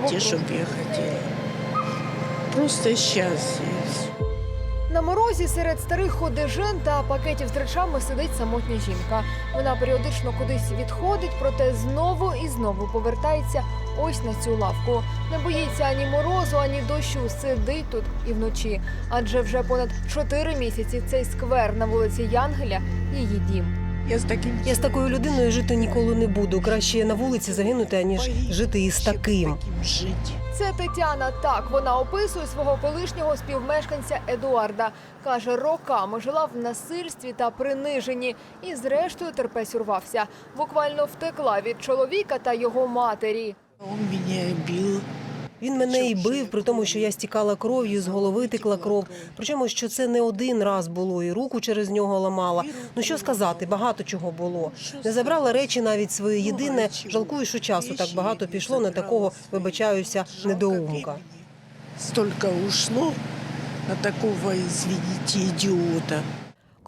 Хотите, чтобы я хотела? Просто и. На морозі серед старих ходежин та пакетів з речами сидить самотня жінка. Вона періодично кудись відходить, проте знову і знову повертається ось на цю лавку. Не боїться ані морозу, ані дощу. Сидить тут і вночі. Адже вже понад чотири місяці цей сквер на вулиці Янгеля її дім. Я с таким Я з такою людиною жити ніколи не буду. Краще на вулиці загинути, аніж жити із таким. таким. Це Тетяна. Так вона описує свого колишнього співмешканця Едуарда. каже, роками жила в насильстві та приниженні, і зрештою терпець урвався. Буквально втекла від чоловіка та його матері. Он меня бил. Він мене і бив, при тому, що я стікала кров'ю, з голови текла кров. Причому, що це не один раз було, і руку через нього ламала. Ну що сказати, багато чого було. Не забрала речі навіть своє єдине. Жалкую, що часу так багато пішло на такого, вибачаюся, недоумка. Столько ушло на такого, извините, идиота.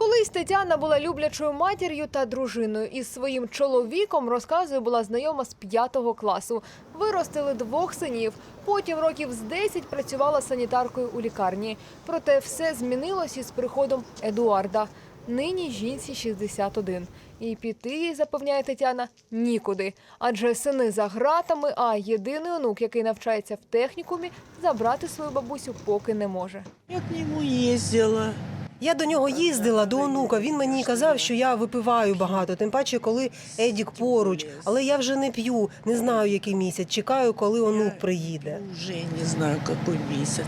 Колись Тетяна була люблячою матір'ю та дружиною. Із своїм чоловіком розказує, була знайома з п'ятого класу. Виростили двох синів. Потім років з 10 працювала санітаркою у лікарні. Проте все змінилось із приходом Едуарда. Нині жінці 61. І піти їй, запевняє Тетяна, нікуди. Адже сини за гратами, а єдиний онук, який навчається в технікумі, забрати свою бабусю поки не може. Я к нему ездила. Я до нього їздила до онука. Він мені казав, що я випиваю багато, тим паче, коли Едік поруч. Але я вже не п'ю, не знаю, який місяць. Чекаю, коли онук приїде. Уже не знаю, какой месяц.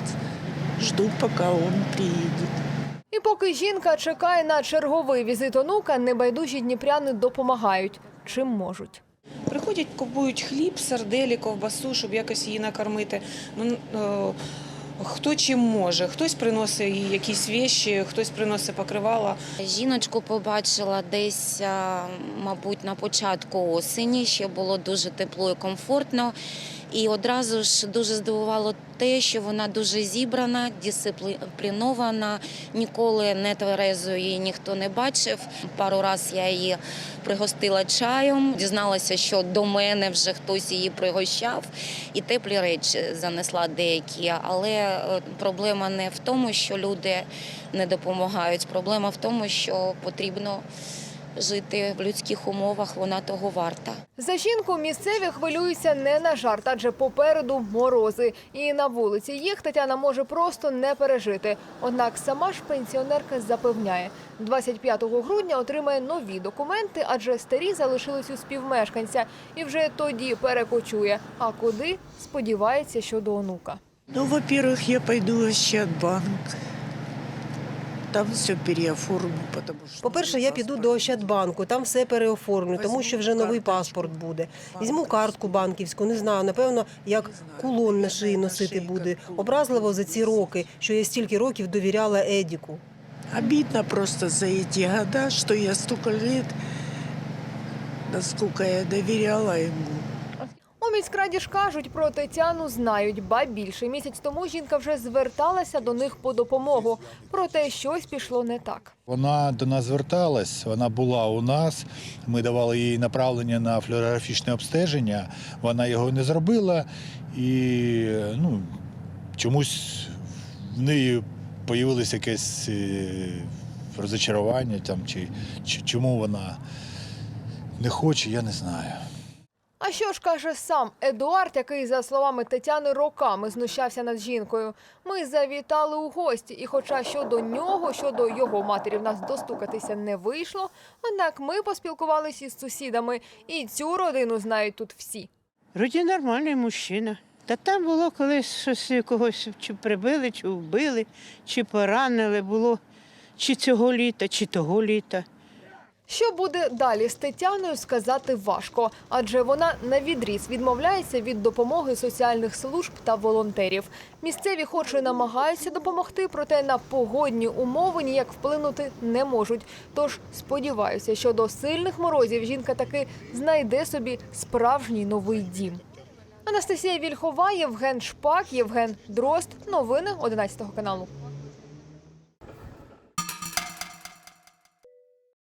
Жду, пока он приедет. І поки жінка чекає на черговий візит онука, небайдужі дніпряни допомагають чим можуть. Приходять, купують хліб, сарделі, ковбасу, щоб якось її накормити. Ну, е, хто чим може. Хтось приносить якісь віші, хтось приносить покривала. Жіночку побачила десь, мабуть, на початку осені. Ще було дуже тепло і комфортно. І одразу ж дуже здивувало те, що вона дуже зібрана, дисциплінована, ніколи не тверезою її ніхто не бачив. Пару разів я її пригостила чаєм, дізналася, що до мене вже хтось її пригощав, і теплі речі занесла деякі. Але е, проблема не в тому, що люди не допомагають. Проблема в тому, що потрібно жити в людських умовах, вона того варта. За жінку місцеві хвилюються не на жарт, адже попереду морози. І на вулиці їх Тетяна може просто не пережити. Однак сама ж пенсіонерка запевняє, 25 грудня отримає нові документи, адже старі залишились у співмешканця. І вже тоді перекочує. А куди сподівається, що до онука. Ну, во-первых, я пойду в Ощадбанк. Там все переоформлю, потому что... По-перше, я піду до Ощадбанку, там все переоформлю, тому що вже новий паспорт буде. Візьму картку банківську, не знаю, напевно, як кулон на шиї носити буде. Образливо за ці роки, що я стільки років довіряла Едіку. Обидно просто за эти года, что я столько лет, насколько я доверяла ему. Міськраді ж кажуть про Тетяну знають, ба більше місяць тому жінка вже зверталася до них по допомогу. Проте щось пішло не так. Вона до нас зверталась, вона була у нас. Ми давали їй направлення на флюорографічне обстеження. Вона його не зробила, і ну, чомусь в неї появилось якесь е, розочарування там, чи, чи чому вона не хоче, я не знаю. А що ж каже сам Едуард, який, за словами Тетяни, роками знущався над жінкою? Ми завітали у гості, і хоча щодо нього, щодо його матері, в нас достукатися не вийшло. Однак ми поспілкувалися із сусідами, і цю родину знають тут всі. Вроді нормальний мужчина. Та там було колись щось когось чи прибили, чи вбили, чи поранили було, чи цього літа, чи того літа. Що буде далі з Тетяною, сказати важко, адже вона на відріз відмовляється від допомоги соціальних служб та волонтерів. Місцеві, хоч і намагаються допомогти, проте на погодні умови ніяк вплинути не можуть. Тож сподіваюся, що до сильних морозів жінка таки знайде собі справжній новий дім. Анастасія Вільхова, Євген Шпак, Євген Дрозд. Новини 11 каналу.